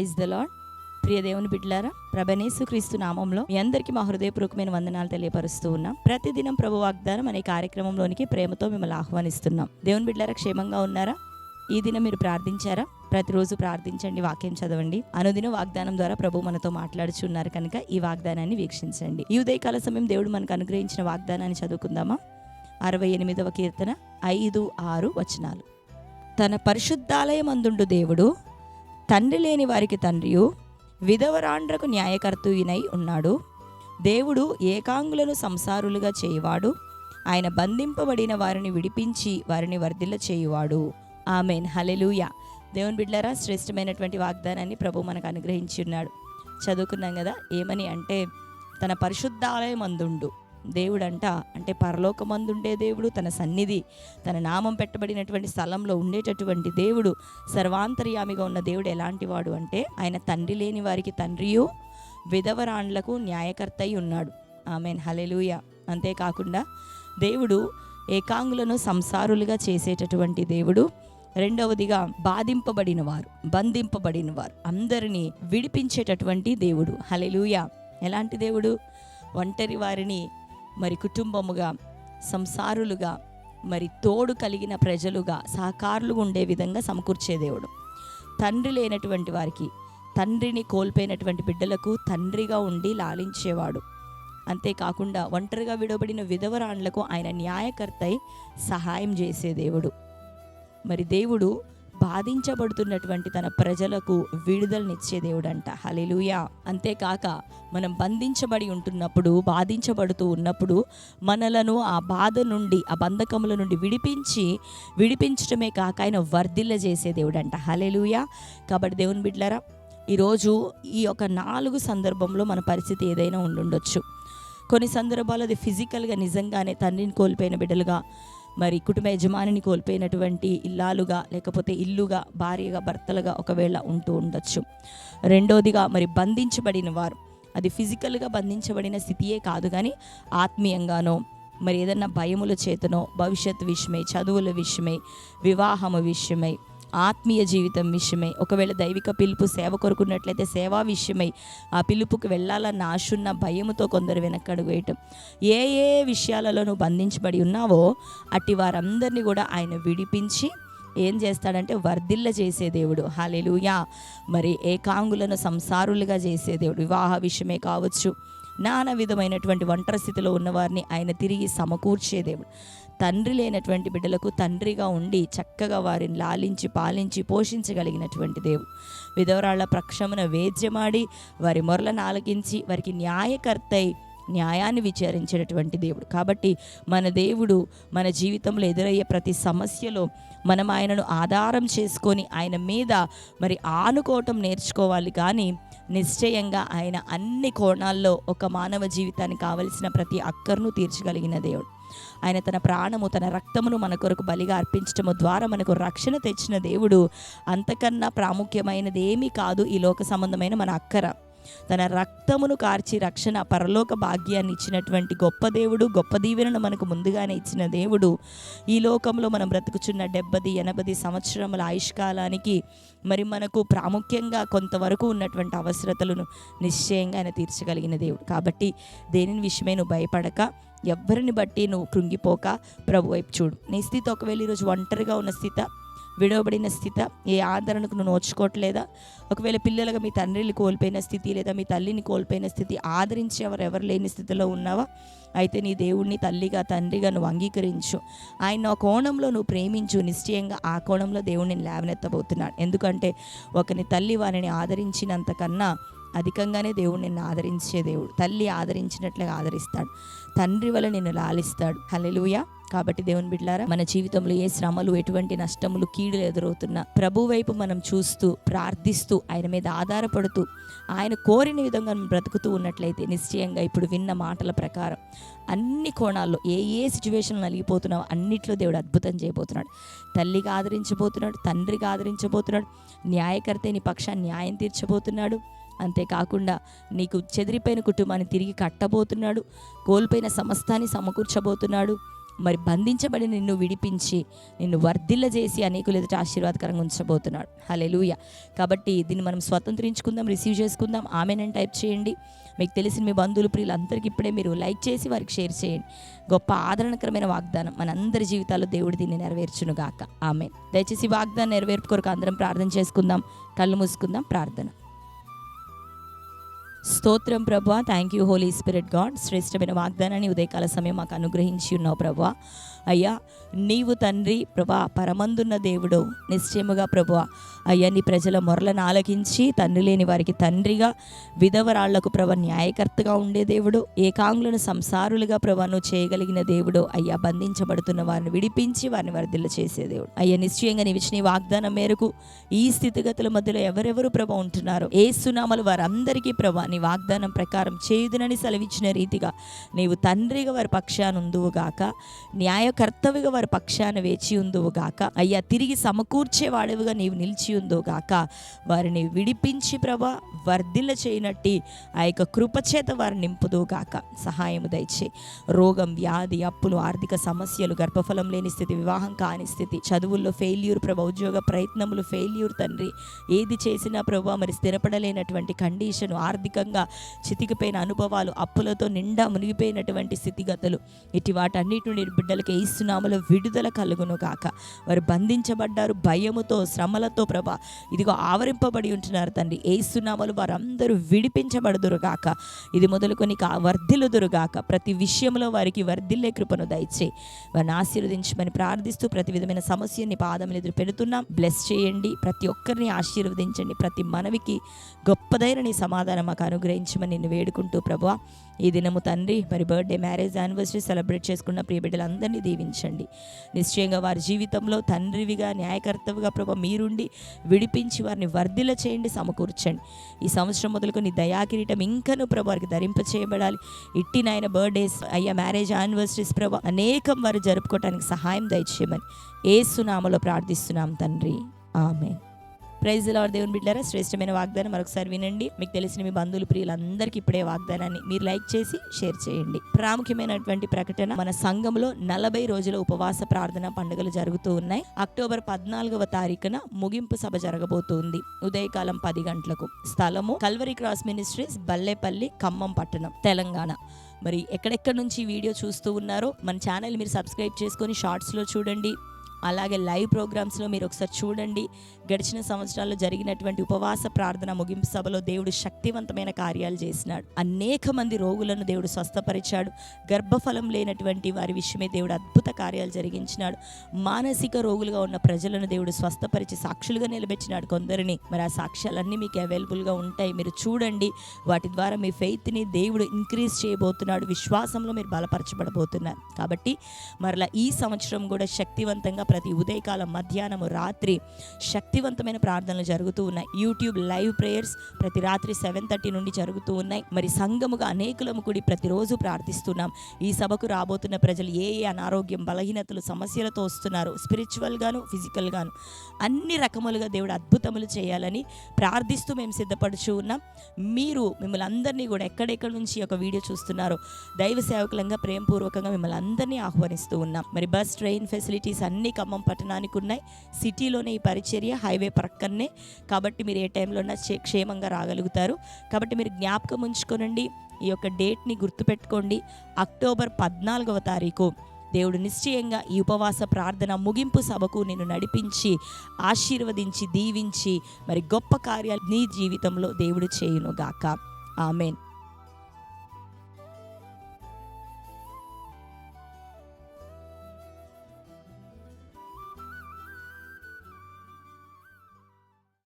Praise the lord ప్రియ దేవుని బిడ్డలారా ప్రభనేసు క్రీస్తు నామంలో మీ అందరికీ మా హృదయపూర్వకమైన వందనాలు తెలియపరుస్తూ ఉన్నాం. ప్రతిదినం ప్రభు వాగ్దానం అనే కార్యక్రమంలోనికి ప్రేమతో మిమ్మల్ని ఆహ్వానిస్తున్నాం. దేవుని బిడ్డలారా క్షేమంగా ఉన్నారా? ఈ దినం మీరు ప్రార్థించారా? ప్రతిరోజు ప్రార్థించండి వాక్యం చదవండి. అనుదిన వాగ్దానం ద్వారా ప్రభు మనతో మాట్లాడుచున్నారు కనుక ఈ వాగ్దానాన్ని వీక్షించండి. ఈ ఉదయకాల సమయం దేవుడు మనకు అనుగ్రహించిన వాగ్దానాన్ని చదువుకుందామా? అరవై ఎనిమిదవ కీర్తన ఐదు ఆరు వచనాలు. తన పరిశుద్ధాలయమందుండు దేవుడు తండ్రి లేని వారికి తండ్రియు విధవరాండ్రకు న్యాయకర్తయునై ఉన్నాడు. దేవుడు ఏకాంగులను సంసారులుగా చేయువాడు. ఆయన బంధింపబడిన వారిని విడిపించి వారిని వర్ధిల్ల చేయువాడు. ఆమెన్. హలెలూయ దేవుని బిడ్డరా శ్రేష్టమైనటువంటి వాగ్దానాన్ని ప్రభు మనకు అనుగ్రహించి ఉన్నాడు. చదువుకున్నాం కదా ఏమని అంటే తన పరిశుద్ధాలయం అందుండు దేవుడంట అంటే పరలోకమందుండే దేవుడు తన సన్నిధి తన నామం పెట్టబడినటువంటి స్థలంలో ఉండేటటువంటి దేవుడు సర్వాంతర్యామిగా ఉన్న దేవుడు ఎలాంటి వాడు అంటే ఆయన తండ్రి లేని వారికి తండ్రియు విధవరాండ్లకు న్యాయకర్త అయి ఉన్నాడు. ఆమెన్. హలెలుయ అంతేకాకుండా దేవుడు ఏకాంగులను సంసారులుగా చేసేటటువంటి దేవుడు రెండవదిగా బాధింపబడిన వారు బంధింపబడిన వారు అందరినీ విడిపించేటటువంటి దేవుడు. హలెలుయ ఎలాంటి దేవుడు? ఒంటరి వారిని మరి కుటుంబముగా సంసారులుగా మరి తోడు కలిగిన ప్రజలుగా సహకారులుగా ఉండే విధంగా సమకూర్చే దేవుడు. తండ్రి లేనటువంటి వారికి తండ్రిని కోల్పోయినటువంటి బిడ్డలకు తండ్రిగా ఉండి లాలించేవాడు. అంతేకాకుండా ఒంటరిగా విడబడిన విధవరాండ్లకు ఆయన న్యాయకర్తై సహాయం చేసే దేవుడు. మరి దేవుడు బాధించబడుతున్నటువంటి తన ప్రజలకు విడుదలనిచ్చే దేవుడంట. హలెలుయా అంతేకాక మనం బంధించబడి ఉంటున్నప్పుడు బాధించబడుతూ ఉన్నప్పుడు మనలను ఆ బాధ నుండి ఆ బంధకముల నుండి విడిపించి విడిపించడమే కాక ఆయన వర్ధిల్ల చేసే దేవుడంట. హలెలుయా కాబట్టి దేవుని బిడ్లరా ఈరోజు ఈ యొక్క నాలుగు సందర్భంలో మన పరిస్థితి ఏదైనా ఉండుండొచ్చు. కొన్ని సందర్భాలు అది ఫిజికల్గా నిజంగానే తండ్రిని కోల్పోయిన బిడ్డలుగా మరి కుటుంబ యజమానిని కోల్పోయినటువంటి ఇల్లాలుగా లేకపోతే ఇల్లుగా భార్యగా భర్తలుగా ఒకవేళ ఉంటూ ఉండొచ్చు. రెండోదిగా మరి బంధించబడిన వారు. అది ఫిజికల్గా బంధించబడిన స్థితియే కాదు కానీ ఆత్మీయంగానో మరి ఏదన్నా భయముల చేతనో భవిష్యత్ విషయమై చదువుల విషయమై వివాహము విషయమై ఆత్మీయ జీవితం విషయమై ఒకవేళ దైవిక పిలుపు సేవ కొరుకున్నట్లయితే సేవా విషయమై ఆ పిలుపుకి వెళ్ళాలన్న ఆశున్న భయముతో కొందరు వెనక్కడుగు వేయటం. ఏ ఏ విషయాలలో నువ్వు బంధించబడి ఉన్నావో అట్టి వారందరినీ కూడా ఆయన విడిపించి ఏం చేస్తాడంటే వర్ధిల్ల చేసే దేవుడు. హాలేలుయా మరి ఏకాంగులను సంసారులుగా చేసే దేవుడు. వివాహ విషయమే కావచ్చు. నానా విధమైనటువంటి ఒంటరి స్థితిలో ఉన్నవారిని ఆయన తిరిగి సమకూర్చే దేవుడు. తండ్రి లేనటువంటి బిడ్డలకు తండ్రిగా ఉండి చక్కగా వారిని లాలించి పాలించి పోషించగలిగినటువంటి దేవుడు. విధవరాళ్ళ ప్రక్షమన వేద్యమాడి వారి మొరలను ఆలకించి వారికి న్యాయకర్తై న్యాయాన్ని విచారించేటటువంటి దేవుడు. కాబట్టి మన దేవుడు మన జీవితంలో ఎదురయ్యే ప్రతి సమస్యలో మనం ఆయనను ఆధారం చేసుకొని ఆయన మీద మరి ఆనుకోవటం నేర్చుకోవాలి. కానీ నిశ్చయంగా ఆయన అన్ని కోణాల్లో ఒక మానవ జీవితానికి కావలసిన ప్రతి అక్కర్ను తీర్చగలిగిన దేవుడు. ఆయన తన ప్రాణము తన రక్తమును మన కొరకు బలిగా అర్పించటము ద్వారా మనకు రక్షణ తెచ్చిన దేవుడు అంతకన్నా ప్రాముఖ్యమైనది ఏమీ కాదు ఈ లోక సంబంధమైన మన అక్కర. తన రక్తమును కార్చి రక్షణ పరలోక భాగ్యాన్ని ఇచ్చినటువంటి గొప్ప దేవుడు గొప్ప దీవెనను మనకు ముందుగానే ఇచ్చిన దేవుడు. ఈ లోకంలో మనం బ్రతుకుచున్న డెబ్బది ఎనభది సంవత్సరముల ఆయుష్కాలానికి మరి మనకు ప్రాముఖ్యంగా కొంతవరకు ఉన్నటువంటి అవసరతలను నిశ్చయంగా ఆయన తీర్చగలిగిన దేవుడు. కాబట్టి దేనిని విషయమే నువ్వు భయపడక ఎవరిని బట్టి నువ్వు కృంగిపోక ప్రభు వైపు చూడు. నీ స్థితి ఒకవేళ ఈరోజు ఒంటరిగా ఉన్న స్థితి విడవబడిన స్థితి ఏ ఆదరణకు నువ్వు నోచుకోవట్లేదా? ఒకవేళ పిల్లలుగా మీ తండ్రిని కోల్పోయిన స్థితి లేదా మీ తల్లిని కోల్పోయిన స్థితి ఆదరించేవారు ఎవరు లేని స్థితిలో ఉన్నావా? అయితే నీ దేవుణ్ణి తల్లిగా తండ్రిగా నువ్వు అంగీకరించు. ఆయన ఆ కోణంలో నువ్వు ప్రేమించు. నిశ్చయంగా ఆ కోణంలో దేవుణ్ణి లేవనెత్తబోతున్నాడు. ఎందుకంటే ఒకని తల్లి వారిని ఆదరించినంతకన్నా అధికంగానే దేవుడు నిన్ను ఆదరించే దేవుడు. తల్లి ఆదరించినట్లుగా ఆదరిస్తాడు. తండ్రి వల్ల నిన్ను లాలిస్తాడు. హల్లెలూయా. కాబట్టి దేవుని బిడ్డారా మన జీవితంలో ఏ శ్రమలు ఎటువంటి నష్టములు కీడులు ఎదురవుతున్నా ప్రభు వైపు మనం చూస్తూ ప్రార్థిస్తూ ఆయన మీద ఆధారపడుతూ ఆయన కోరిన విధంగా మనం బ్రతుకుతూ ఉన్నట్లయితే నిశ్చయంగా ఇప్పుడు విన్న మాటల ప్రకారం అన్ని కోణాల్లో ఏ ఏ సిచ్యువేషన్లు నలిగిపోతున్నావు అన్నిట్లో దేవుడు అద్భుతం చేయబోతున్నాడు. తల్లిగా ఆదరించబోతున్నాడు తండ్రిగా ఆదరించబోతున్నాడు న్యాయకర్త నీ పక్షాన్ని న్యాయం తీర్చబోతున్నాడు. అంతేకాకుండా నీకు చెదిరిపోయిన కుటుంబాన్ని తిరిగి కట్టబోతున్నాడు కోల్పోయిన సమస్తాన్ని సమకూర్చబోతున్నాడు. మరి బంధించబడి నిన్ను విడిపించి నిన్ను వర్ధిల్ల చేసి అనేకులు ఎదుట ఆశీర్వాదకరంగా ఉంచబోతున్నాడు. హలెలుయ కాబట్టి దీన్ని మనం స్వతంత్రించుకుందాం రిసీవ్ చేసుకుందాం. ఆమెనని టైప్ చేయండి. మీకు తెలిసిన మీ బంధువులు ప్రియులందరికీ ఇప్పుడే మీరు లైక్ చేసి వారికి షేర్ చేయండి. గొప్ప ఆదరణకరమైన వాగ్దానం మనందరి జీవితాల్లో దేవుడు దీన్ని నెరవేర్చును గాక ఆమె దయచేసి వాగ్దానం నెరవేర్పు కొరకు అందరం ప్రార్థన చేసుకుందాం కళ్ళు మూసుకుందాం ప్రార్థన. స్తోత్రం ప్రభా. Thank you holy spirit God శ్రేష్టమైన వాగ్దానాన్ని ఉదయకాల సమయం మాకు అనుగ్రహించి ఉన్నావు ప్రభా. అయ్యా నీవు తండ్రి ప్రభా పరమందున్న దేవుడు. నిశ్చయముగా ప్రభా అయ్యా నీ ప్రజల మొరలను ఆలకించి తండ్రి లేని వారికి తండ్రిగా విధవరాళ్ళకు ప్రభ న్యాయకర్తగా ఉండే దేవుడు. ఏకాంగులను సంసారులుగా ప్రభా నువ్వు చేయగలిగిన దేవుడు. అయ్యా బంధించబడుతున్న వారిని విడిపించి వారిని వర్ధిల్ల చేసే దేవుడు. అయ్యా నిశ్చయంగా నీ విషయ ఈ వాగ్దానం మేరకు ఈ స్థితిగతుల మధ్యలో ఎవరెవరు ప్రభ ఉంటున్నారు ఏ సునామలు వారందరికీ ప్రభా నీ వాగ్దానం ప్రకారం చేయుదునని సెలవిచ్చిన రీతిగా నీవు తండ్రిగా వారి పక్షానుందువుగాక న్యాయ న్యాయకర్తవిగా వారి పక్షాన వేచి ఉందువుగాక అయ్యా తిరిగి సమకూర్చేవాడివిగా నీవు నిలిచి ఉందో గాక. వారిని విడిపించి ప్రభా వర్ధిల్ల చేయనట్టి ఆ యొక్క కృపచేత వారిని గాక. సహాయము దయచే. రోగం వ్యాధి అప్పులు ఆర్థిక సమస్యలు గర్భఫలం లేని స్థితి వివాహం కాని స్థితి చదువుల్లో ఫెయిల్యూర్ ప్రభా ఉద్యోగ ప్రయత్నములు ఫెయిల్యూర్ తండ్రి. ఏది చేసినా ప్రభా మరి స్థిరపడలేనటువంటి కండిషన్ ఆర్థికంగా చితికిపోయిన అనుభవాలు అప్పులతో నిండా మునిగిపోయినటువంటి స్థితిగతులు ఇటు వాటన్నిటి నుండి బిడ్డలకి ఏసునామలో విడుదల కలుగును గాక. వారు బంధించబడ్డారు భయముతో శ్రమలతో ప్రభా. ఇదిగో ఆవరింపబడి ఉంటున్నారు తండ్రి. ఏసునామలు వారందరూ విడిపించబడుదురు కాక ఇది మొదలుకొని వర్ధిలుదురు గాక. ప్రతి విషయంలో వారికి వర్ధిల్లే కృపను దయచే. వారిని ఆశీర్వదించమని ప్రార్థిస్తూ ప్రతి విధమైన సమస్యని పాదములు ఎదురు పెడుతున్నాం. బ్లెస్ చేయండి. ప్రతి ఒక్కరిని ఆశీర్వదించండి. ప్రతి మనవికి గొప్పదైన నీ సమాధానం మాకు అనుగ్రహించమని నిన్ను వేడుకుంటూ ప్రభా. ఈ దినము తండ్రి మరి బర్త్డే మ్యారేజ్ యానివర్సరీ సెలబ్రేట్ చేసుకున్న ప్రియ బిడ్డలందరినీ దీవించండి. నిశ్చయంగా వారి జీవితంలో తండ్రివిగా న్యాయకర్తవిగా ప్రభ మీరుండి విడిపించి వారిని వర్ధిల చేయండి సమకూర్చండి. ఈ సంవత్సరం మొదలుకొని దయాకిరీటం ఇంకను ప్రభు వారికి ధరింప చేయబడాలి. ఇట్టి నాయన బర్త్డేస్ అయ్యా మ్యారేజ్ యానివర్సరీస్ ప్రభ అనేకం వారు జరుపుకోవడానికి సహాయం దయచేయమని ఏసునామలో ప్రార్థిస్తున్నాం తండ్రి. ఆమె ప్రైజ్ లార్డ్ దేవుని బిడ్డారా శ్రేష్టమైన వాగ్దానం మరొకసారి వినండి. మీకు తెలిసిన మీ బంధువులు ప్రియులందరికీ ఇప్పుడే వాగ్దానాన్ని మీరు లైక్ చేసి షేర్ చేయండి. ప్రాముఖ్యమైనటువంటి ప్రకటన మన సంఘంలో నలభై రోజుల ఉపవాస ప్రార్థన పండుగలు జరుగుతూ ఉన్నాయి. అక్టోబర్ పద్నాలుగవ తారీఖున ముగింపు సభ జరగబోతుంది. ఉదయకాలం పది గంటలకు. స్థలము Calvary cross ministries Ballepalli Khammam పట్టణం తెలంగాణ. మరి ఎక్కడెక్కడ నుంచి వీడియో చూస్తూ ఉన్నారో మన ఛానల్ మీరు సబ్స్క్రైబ్ చేసుకొని షార్ట్స్లో చూడండి. అలాగే లైవ్ ప్రోగ్రామ్స్లో మీరు ఒకసారి చూడండి. గడిచిన సంవత్సరాల్లో జరిగినటువంటి ఉపవాస ప్రార్థన ముగింపు సభలో దేవుడు శక్తివంతమైన కార్యాలు చేసినాడు. అనేక మంది రోగులను దేవుడు స్వస్థపరిచాడు. గర్భఫలం లేనటువంటి వారి విషయమే దేవుడు అద్భుత కార్యాలు జరిగించినాడు. మానసిక రోగులుగా ఉన్న ప్రజలను దేవుడు స్వస్థపరిచి సాక్షులుగా నిలబెట్టినాడు కొందరిని. మరి ఆ సాక్ష్యాలన్నీ మీకు అవైలబుల్గా ఉంటాయి. మీరు చూడండి. వాటి ద్వారా మీ ఫెయిత్ని దేవుడు ఇంక్రీజ్ చేయబోతున్నాడు. విశ్వాసంలో మీరు బలపరచబడబోతున్నారు. కాబట్టి మరలా ఈ సంవత్సరం కూడా శక్తివంతంగా ప్రతి ఉదయకాలం మధ్యాహ్నము రాత్రి శక్తి శక్తివంతమైన ప్రార్థనలు జరుగుతూ ఉన్నాయి. యూట్యూబ్ లైవ్ ప్రేయర్స్ ప్రతి రాత్రి సెవెన్ థర్టీ నుండి జరుగుతూ ఉన్నాయి. మరి సంఘముగా అనేకులము కూడి ప్రతిరోజు ప్రార్థిస్తున్నాం. ఈ సభకు రాబోతున్న ప్రజలు ఏ ఏ అనారోగ్యం బలహీనతలు సమస్యలతో వస్తున్నారు? స్పిరిచువల్ గాను ఫిజికల్ గాను. అన్ని రకములుగా దేవుడు అద్భుతములు చేయాలని ప్రార్థిస్తూ మేము సిద్ధపడుచు ఉన్నాం. మీరు మిమ్మల్ని అందరినీ కూడా ఎక్కడెక్కడ నుంచి ఒక వీడియో చూస్తున్నారో దైవ సేవకులంగా ప్రేమపూర్వకంగా మిమ్మల్ని అందరినీ ఆహ్వానిస్తూ ఉన్నాం. మరి బస్ ట్రైన్ ఫెసిలిటీస్ అన్ని ఖమ్మం పట్టణానికి ఉన్నాయి. సిటీలోనే ఈ పరిచర్య హైవే ప్రక్కనే కాబట్టి మీరు ఏ టైంలో క్షేమంగా రాగలుగుతారు. కాబట్టి మీరు జ్ఞాపకం ఉంచుకోనండి. ఈ యొక్క డేట్ని గుర్తుపెట్టుకోండి. అక్టోబర్ పద్నాలుగవ తారీఖు దేవుడు నిశ్చయంగా ఈ ఉపవాస ప్రార్థన ముగింపు సభకు నేను నడిపించి ఆశీర్వదించి దీవించి మరి గొప్ప కార్యాలు నీ జీవితంలో దేవుడు చేయునుగాక. ఆమెన్.